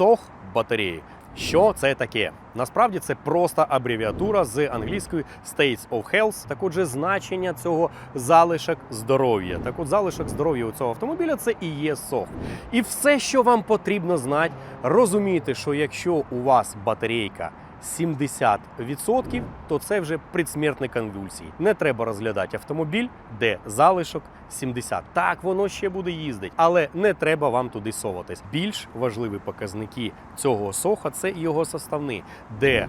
сох батареї. Що це таке? Насправді це просто абревіатура з англійської States of Health. Так отже, значення цього залишок здоров'я. Так от залишок здоров'я у цього автомобіля це і є сох. І все, що вам потрібно знати, розуміти, що якщо у вас батарейка 70%, то це вже предсмертні конвульсії. Не треба розглядати автомобіль, де залишок 70. Так, воно ще буде їздити, але не треба вам туди соватись. Більш важливі показники цього соха це його составні, де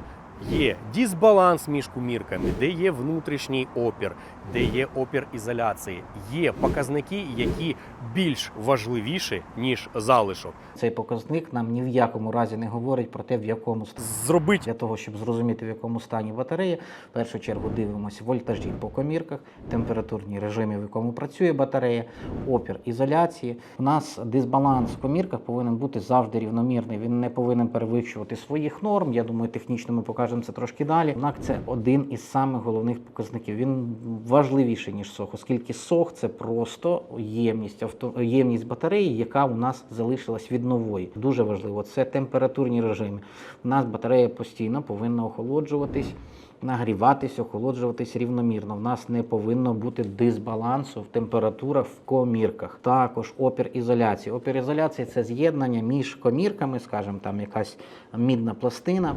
є дисбаланс між кумірками, де є внутрішній опір, де є опір ізоляції. Є показники, які більш важливіші ніж залишок. Цей показник нам ні в якому разі не говорить про те, в якому стані. Зробити Для того, щоб зрозуміти, в якому стані батарея, в першу чергу дивимося вольтажі по комірках, температурні режими, в якому працює батарея, опір ізоляції. У нас дисбаланс в комірках повинен бути завжди рівномірний. Він не повинен перевищувати своїх норм. Я думаю, технічно ми покажемо це трошки далі. Однак це один із самих головних показників. Він важливіший ніж сох, оскільки сох це просто ємність авто ємність батареї, яка у нас залишилась від нової. Дуже важливо. Це температурні режими. У нас батарея постійно повинна охолоджуватись. Нагріватись, охолоджуватись рівномірно. В нас не повинно бути дисбалансу в температурах в комірках. Також опір ізоляції. Опір ізоляції це з'єднання між комірками, скажімо, там якась мідна пластина.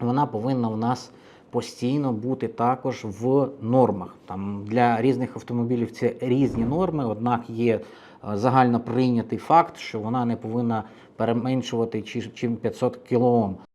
Вона повинна у нас постійно бути також в нормах. Там для різних автомобілів це різні норми, однак є е, загально прийнятий факт, що вона не повинна переменшувати чим 500 кОм.